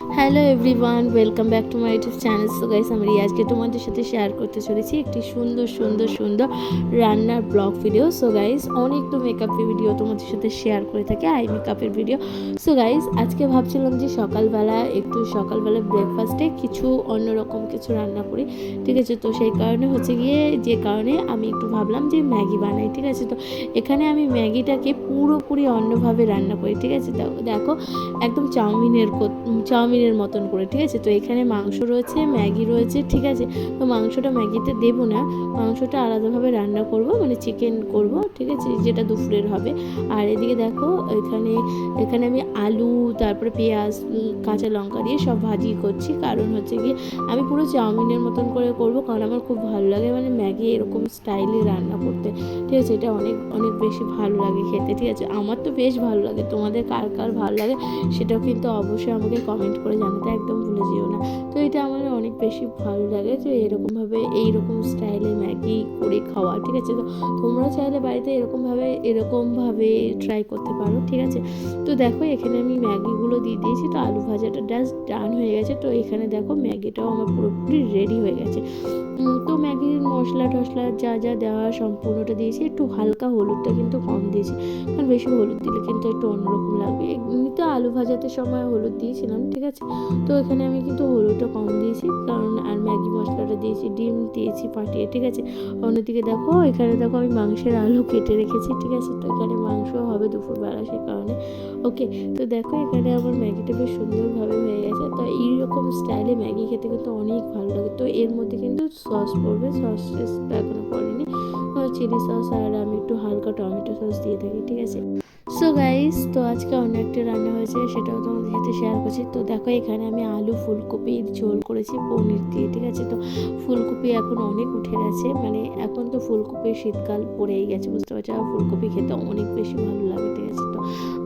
Hello everyone welcome back to my YouTube channel. So guys আমি আজকে তোমাদের সাথে শেয়ার করতে চলেছি একটি সুন্দর সুন্দর সুন্দর রান্নার ব্লগ ভিডিও সো গাইস অনেক তো মেকআপের ভিডিও তোমাদের সাথে শেয়ার করে থাকি আই মেকআপের ভিডিও সো গাইস আজকে ভাবছিলাম যে সকালবেলা একটু সকালবেলা ব্রেকফাস্টে কিছু অন্যরকম কিছু রান্না করি ঠিক আছে? তো সেই কারণে হচ্ছে গিয়ে যে কারণে আমি একটু ভাবলাম যে ম্যাগি বানাই ঠিক আছে? তো এখানে আমি ম্যাগিটাকে পুরোপুরি অন্যভাবে রান্না করি ঠিক আছে? দেখো একদম চাউমিনের উম, চাউমিনের মতন করে, ঠিক আছে? তো এখানে মাংস রয়েছে, ম্যাগি রয়েছে, ঠিক আছে? তো মাংসটা ম্যাগিতে দেবো না। মাংসটা আলাদাভাবে রান্না করব মানে চিকেন করব, ঠিক আছে? যেটা দুপুরের হবে। আর এদিকে দেখো, এখানে এখানে আমি আলু, তারপরে পেঁয়াজ, কাঁচা লঙ্কা দিয়ে সব ভাজি করছি। কারণ হচ্ছে গিয়ে আমি পুরো চাউমিনের মতন করে করব, কারণ আমার খুব ভালো লাগে মানে ম্যাগি এরকম স্টাইলে রান্না করতে। ঠিক আছে? এটা অনেক অনেক বেশি ভালো লাগে খেতে, ঠিক আছে? আমার তো বেশ ভালো লাগে। তোমাদের কার কার ভালো লাগে, সেটাও কিন্তু অবশ্যই আমাকে কমেন্ট করে জানাতে একদম ভুলে যেও না। তো এটা আমার অনেক বেশি ভালো লাগে যে এরকমভাবে এইরকম স্টাইলে ম্যাগি করে খাওয়া, ঠিক আছে? তো তোমরা চাইলে বাড়িতে এরকমভাবে এরকমভাবে ট্রাই করতে পারো, ঠিক আছে? তো দেখো, এখানে আমি ম্যাগিগুলো দিয়ে দিয়েছি, তো আলু ভাজাটা জাস্ট ডান হয়ে গেছে। তো এখানে দেখো, ম্যাগিটাও আমার পুরোপুরি রেডি হয়ে গেছে। তো ম্যাগির মশলা টশলা যা যা দেওয়া সম্পূর্ণটা দিয়েছি, একটু হালকা হলুদটা কিন্তু কম দিয়েছি, কারণ বেশি হলুদ দিলে কিন্তু একটু অন্যরকম লাগবে। এমনিতে আলু ভাজাতে সময় হলুদ দিয়েছিলাম, ঠিক আছে? তো এখানে আমি কিন্তু হলুদটা কম দিয়েছি, কারণ আর ম্যাগি মশলাটা দিয়েছি, ডিম দিয়েছি, ফাটিয়ে, ঠিক আছে? অন্যদিকে দেখো, এখানে দেখো আমি মাংসের আলু কেটে রেখেছি, ঠিক আছে? তো এখানে মাংস হবে দুপুরবেলা সে কারণে। ওকে, তো দেখো এখানে আমার ম্যাগিটা বেশ সুন্দরভাবে হয়ে গেছে। তো এইরকম স্টাইলে ম্যাগি খেতে কিন্তু অনেক ভালো লাগে। তো এর মধ্যে কিন্তু সস পড়বে, সস টেস্টটা এখনও পড়েনি। চিলি সস আর আমি একটু হালকা টমেটো সস দিয়ে থাকি, ঠিক আছে? সো গাইস তো আজকে অন্য একটা রান্না হয়েছে, সেটাও তোমাদের সাথে শেয়ার করছি। তো দেখো, এখানে আমি আলু ফুলকপির ঝোল করেছি, পনির দিয়ে, ঠিক আছে? তো ফুলকপি এখন অনেক উঠে গেছে মানে এখন তো ফুলকপির শীতকাল পড়েই গেছে, বুঝতে পারছ? আর ফুলকপি খেতে অনেক বেশি ভালো লাগে, ঠিক আছে? তো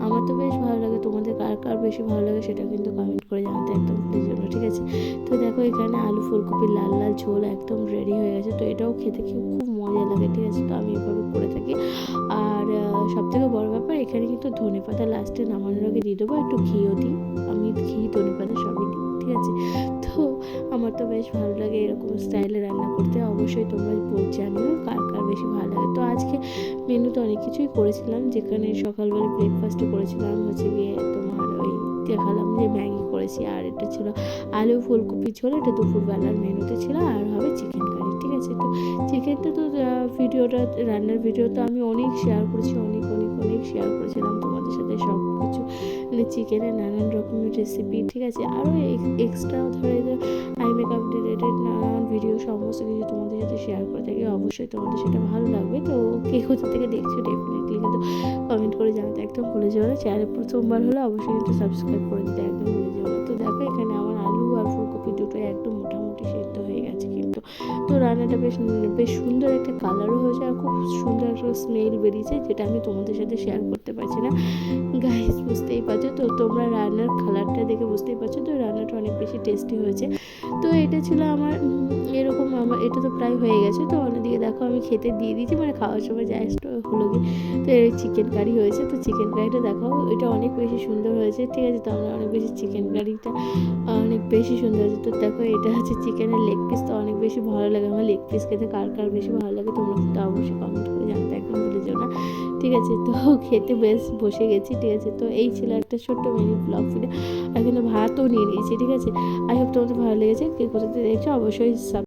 আমার তো বেশ ভালো লাগে, তোমাদের কার কার বেশি ভালো লাগে সেটা কিন্তু কমেন্ট করে জানাতে একদম ভুলে ঠিক আছে? তো দেখো, এখানে আলু ফুলকপির লাল লাল ঝোল একদম রেডি হয়ে গেছে, তো এটাও খেতে খুব মজা লাগে ঠিক আছে? তো আমি এভাবে করে থাকি। আর সব থেকে বড় ব্যাপার, এখানে কিন্তু ধনে পাতা লাস্টে নামানোর আগে দিয়ে দেবো, একটু ঘিও দিই। আমি ঘি, ধনে পাতা সবই দিই, ঠিক আছে? তো আমার তো বেশ ভালো লাগে এরকম স্টাইলে রান্না করতে। অবশ্যই তোমরা জানিও কার কার বেশি ভালো লাগে। তো আজকে মেনুতে অনেক কিছুই করেছিলাম, যেখানে সকালবেলা ব্রেকফাস্টও করেছিলাম, হচ্ছে গিয়ে তোমার ওই দেখালাম যে ম্যাগি করেছি, আর এটা ছিল আলু ফুলকপি ঝোল, এটা দুপুরবেলার মেনুতে ছিল, আর হবে চিকেন ঠিক আছে? তো চিকেনটা তো ভিডিওটা, রান্নার ভিডিও তো আমি অনেক শেয়ার করেছি, অনেক অনেক অনেক শেয়ার করেছিলাম তোমাদের সাথে সব কিছু মানে চিকেনের নানান রকমের রেসিপি ঠিক আছে? আরও এক্সট্রা ধরে আই মেকআপ রিলেটেড নানান ভিডিও সমস্ত কিছু তোমাদের সাথে শেয়ার করে থাকি। অবশ্যই তোমাদের সেটা ভালো লাগবে। তো কে কোথা থেকে দেখছ ডেফিনেটলি কিন্তু কমেন্ট করে জানাতে একদম ভুলে যাবে না। চ্যানেল প্রথমবার হলে অবশ্যই কিন্তু সাবস্ক্রাইব করে দিতে একদম ভুলে না। তো দেখো, এখানে আমার আলু আর ফুলকপি দুটোই একদম মোটামুটি কিন্তু তো রান্নাটা বেশ বেশ সুন্দর একটা কালারও হয়েছে আর খুব সুন্দর একটা স্মেল বেরিয়েছে, যেটা আমি তোমাদের সাথে শেয়ার করতে পারছি না। গাইস বুঝতেই পারছ তো? তোমরা রান্নার কালারটা দেখে বুঝতেই পারছ তো? রান্নাটা অনেক বেশি টেস্টি হয়েছে। তো এটা ছিল আমার এরকম আমার, এটা তো প্রায় হয়ে গেছে তো? অন্যদিকে দেখো আমি খেতে দিয়ে দিয়েছি মানে খাওয়ার সময় জাস্ট হলো কি তো এর চিকেন কারি হয়েছে, তো চিকেন কারিটা দেখো, এটা অনেক বেশি সুন্দর হয়েছে, ঠিক আছে? তো আমরা অনেক বেশি চিকেন কারিটা অনেক বেশি সুন্দর হয়েছে। তো দেখো, এটা হচ্ছে চিকেনের লেগ পিস তো বেশি ভালো লাগে? আমার লেগ পিস খেতে কার কার বেশি ভালো লাগে? তোমরা কিন্তু অবশ্যই কমেন্ট করে জানাতে একদম ভুলে যেও না। ঠিক আছে, তো খেতে বেশ বসে গেছি, ঠিক আছে? তো এই ছিল একটা ছোট্ট মিনি ব্লগ ভিডিও আর কিন্তু ভাতও নিয়ে নিয়েছি, ঠিক আছে? আই হোপ তোমাদের ভালো লেগেছে। কে কোথাতে দেখছ? অবশ্যই